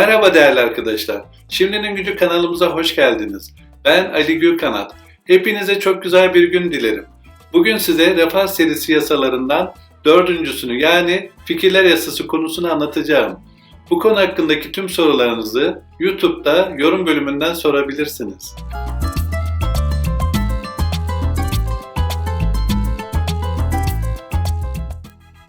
Merhaba değerli arkadaşlar. Şimdinin Gücü kanalımıza hoş geldiniz. Ben Ali Gürkanat. Hepinize çok güzel bir gün dilerim. Bugün size Refah serisi yasalarından dördüncüsünü yani fikirler yasası konusunu anlatacağım. Bu konu hakkındaki tüm sorularınızı YouTube'da yorum bölümünden sorabilirsiniz.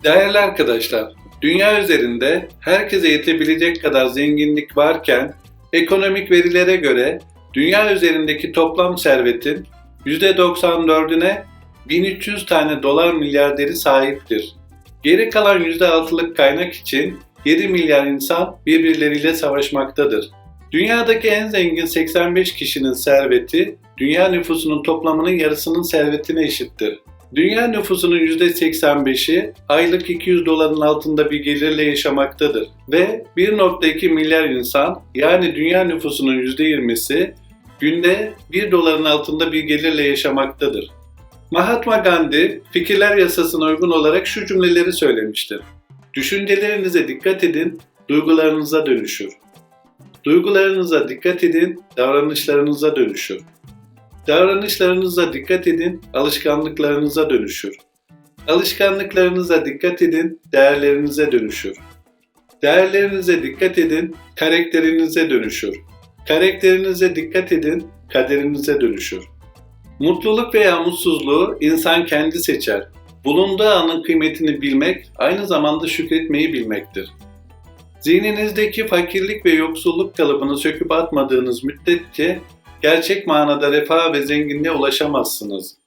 Değerli arkadaşlar, dünya üzerinde herkese yetebilecek kadar zenginlik varken ekonomik verilere göre dünya üzerindeki toplam servetin %94'üne 1300 tane dolar milyarderi sahiptir. Geri kalan %6'lık kaynak için 7 milyar insan birbirleriyle savaşmaktadır. Dünyadaki en zengin 85 kişinin serveti dünya nüfusunun toplamının yarısının servetine eşittir. Dünya nüfusunun %85'i aylık 200 doların altında bir gelirle yaşamaktadır ve 1.2 milyar insan yani dünya nüfusunun %20'si günde 1 doların altında bir gelirle yaşamaktadır. Mahatma Gandhi fikirler yasasına uygun olarak şu cümleleri söylemiştir. Düşüncelerinize dikkat edin, duygularınıza dönüşür. Duygularınıza dikkat edin, davranışlarınıza dönüşür. Davranışlarınıza dikkat edin, alışkanlıklarınıza dönüşür. Alışkanlıklarınıza dikkat edin, değerlerinize dönüşür. Değerlerinize dikkat edin, karakterinize dönüşür. Karakterinize dikkat edin, kaderinize dönüşür. Mutluluk veya mutsuzluğu insan kendi seçer. Bulunduğu anın kıymetini bilmek aynı zamanda şükretmeyi bilmektir. Zihninizdeki fakirlik ve yoksulluk kalıbını söküp atmadığınız müddetçe gerçek manada refah ve zenginliğe ulaşamazsınız.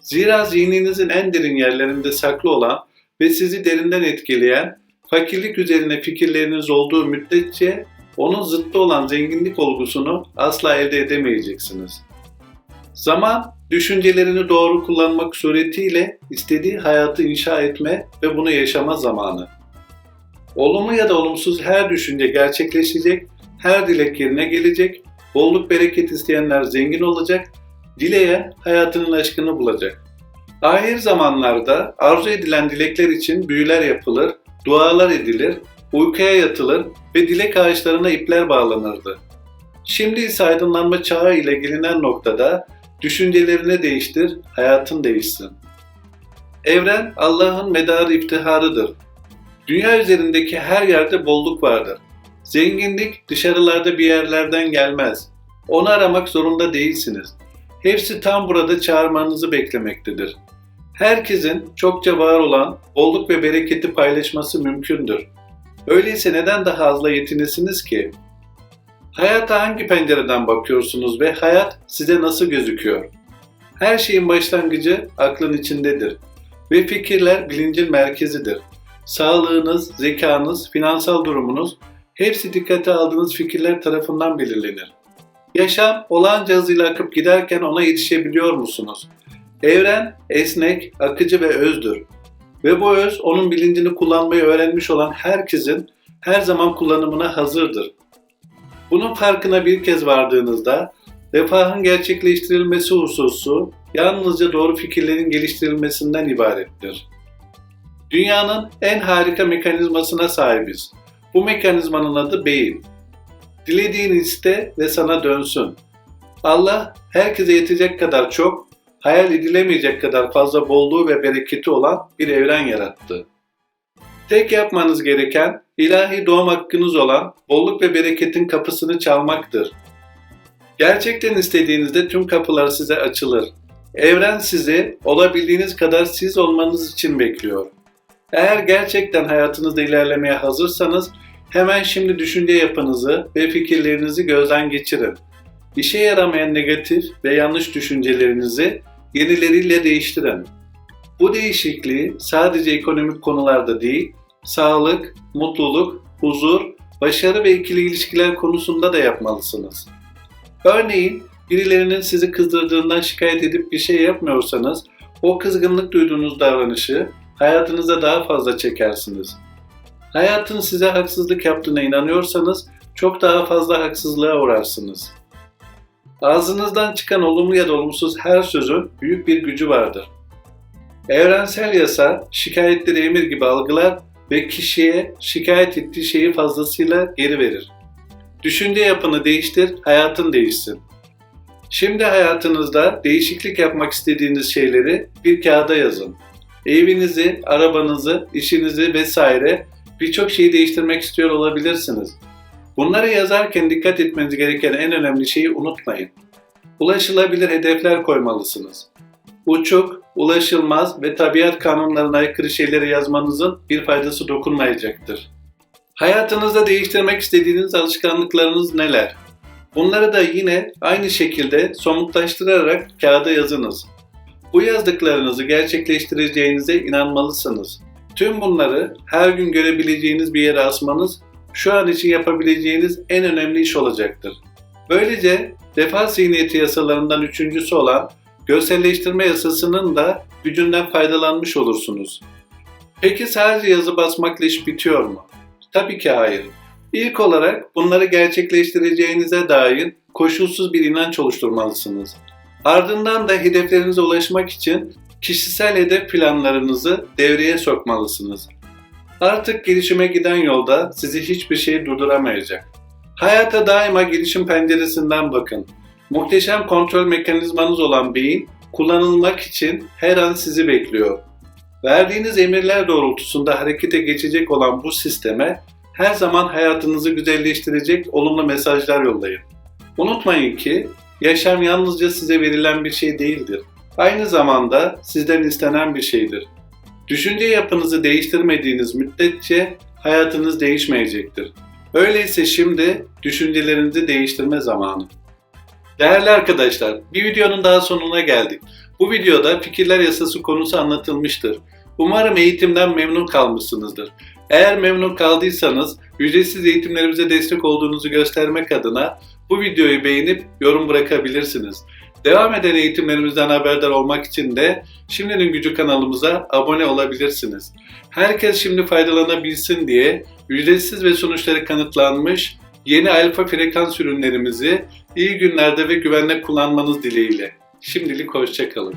Zira zihninizin en derin yerlerinde saklı olan ve sizi derinden etkileyen fakirlik üzerine fikirleriniz olduğu müddetçe onun zıttı olan zenginlik olgusunu asla elde edemeyeceksiniz. Zaman, düşüncelerini doğru kullanmak suretiyle istediği hayatı inşa etme ve bunu yaşama zamanı. Olumlu ya da olumsuz her düşünce gerçekleşecek, her dilek yerine gelecek, bolluk bereket isteyenler zengin olacak, dileyen hayatının aşkını bulacak. Ahir zamanlarda arzu edilen dilekler için büyüler yapılır, dualar edilir, uykuya yatılır ve dilek ağaçlarına ipler bağlanırdı. Şimdi ise aydınlanma çağı ile gelinen noktada düşüncelerini değiştir, hayatın değişsin. Evren Allah'ın medarı iftiharıdır. Dünya üzerindeki her yerde bolluk vardır. Zenginlik dışarılarda bir yerlerden gelmez. Onu aramak zorunda değilsiniz. Hepsi tam burada çağırmanızı beklemektedir. Herkesin çokça var olan bolluk ve bereketi paylaşması mümkündür. Öyleyse neden daha azla yetinesiniz ki? Hayata hangi pencereden bakıyorsunuz ve hayat size nasıl gözüküyor? Her şeyin başlangıcı aklın içindedir ve fikirler bilincin merkezidir. Sağlığınız, zekanız, finansal durumunuz hepsi dikkate aldığınız fikirler tarafından belirlenir. Yaşam olağanca hızıyla akıp giderken ona yetişebiliyor musunuz? Evren esnek, akıcı ve özdür. Ve bu öz onun bilincini kullanmayı öğrenmiş olan herkesin her zaman kullanımına hazırdır. Bunun farkına bir kez vardığınızda refahın gerçekleştirilmesi hususu yalnızca doğru fikirlerin geliştirilmesinden ibarettir. Dünyanın en harika mekanizmasına sahibiz. Bu mekanizmanın adı beyin. Dilediğini iste ve sana dönsün. Allah herkese yetecek kadar çok, hayal edilemeyecek kadar fazla bolluğu ve bereketi olan bir evren yarattı. Tek yapmanız gereken ilahi doğum hakkınız olan bolluk ve bereketin kapısını çalmaktır. Gerçekten istediğinizde tüm kapılar size açılır. Evren sizi olabildiğiniz kadar siz olmanız için bekliyor. Eğer gerçekten hayatınızda ilerlemeye hazırsanız hemen şimdi düşünce yapınızı ve fikirlerinizi gözden geçirin. İşe yaramayan negatif ve yanlış düşüncelerinizi yenileriyle değiştirin. Bu değişikliği sadece ekonomik konularda değil, sağlık, mutluluk, huzur, başarı ve ikili ilişkiler konusunda da yapmalısınız. Örneğin birilerinin sizi kızdırdığından şikayet edip bir şey yapmıyorsanız o kızgınlık duyduğunuz davranışı hayatınıza daha fazla çekersiniz. Hayatın size haksızlık yaptığına inanıyorsanız çok daha fazla haksızlığa uğrarsınız. Ağzınızdan çıkan olumlu ya da olumsuz her sözün büyük bir gücü vardır. Evrensel yasa şikayetleri emir gibi algılar ve kişiye şikayet ettiği şeyi fazlasıyla geri verir. Düşünce yapını değiştir, hayatın değişsin. Şimdi hayatınızda değişiklik yapmak istediğiniz şeyleri bir kağıda yazın. Evinizi, arabanızı, işinizi vesaire birçok şeyi değiştirmek istiyor olabilirsiniz. Bunları yazarken dikkat etmeniz gereken en önemli şeyi unutmayın. Ulaşılabilir hedefler koymalısınız. Uçuk, ulaşılmaz ve tabiat kanunlarına aykırı şeyleri yazmanızın bir faydası dokunmayacaktır. Hayatınızda değiştirmek istediğiniz alışkanlıklarınız neler? Bunları da yine aynı şekilde somutlaştırarak kağıda yazınız. Bu yazdıklarınızı gerçekleştireceğinize inanmalısınız. Tüm bunları her gün görebileceğiniz bir yere asmanız şu an için yapabileceğiniz en önemli iş olacaktır. Böylece defa zihniyeti yasalarından üçüncüsü olan görselleştirme yasasının da gücünden faydalanmış olursunuz. Peki sadece yazı basmakla iş bitiyor mu? Tabii ki hayır. İlk olarak bunları gerçekleştireceğinize dair koşulsuz bir inanç oluşturmalısınız. Ardından da hedeflerinize ulaşmak için kişisel hedef planlarınızı devreye sokmalısınız. Artık gelişime giden yolda sizi hiçbir şey durduramayacak. Hayata daima gelişim penceresinden bakın. Muhteşem kontrol mekanizmanız olan beyin kullanılmak için her an sizi bekliyor. Verdiğiniz emirler doğrultusunda harekete geçecek olan bu sisteme her zaman hayatınızı güzelleştirecek olumlu mesajlar yollayın. Unutmayın ki yaşam yalnızca size verilen bir şey değildir. Aynı zamanda sizden istenen bir şeydir. Düşünce yapınızı değiştirmediğiniz müddetçe hayatınız değişmeyecektir. Öyleyse şimdi düşüncelerinizi değiştirme zamanı. Değerli arkadaşlar, bir videonun daha sonuna geldik. Bu videoda fikirler yasası konusu anlatılmıştır. Umarım eğitimden memnun kalmışsınızdır. Eğer memnun kaldıysanız ücretsiz eğitimlerimize destek olduğunuzu göstermek adına bu videoyu beğenip yorum bırakabilirsiniz. Devam eden eğitimlerimizden haberdar olmak için de Şimdinin Gücü kanalımıza abone olabilirsiniz. Herkes şimdi faydalanabilsin diye ücretsiz ve sonuçları kanıtlanmış yeni alfa frekans ürünlerimizi iyi günlerde ve güvenle kullanmanız dileğiyle. Şimdilik hoşçakalın.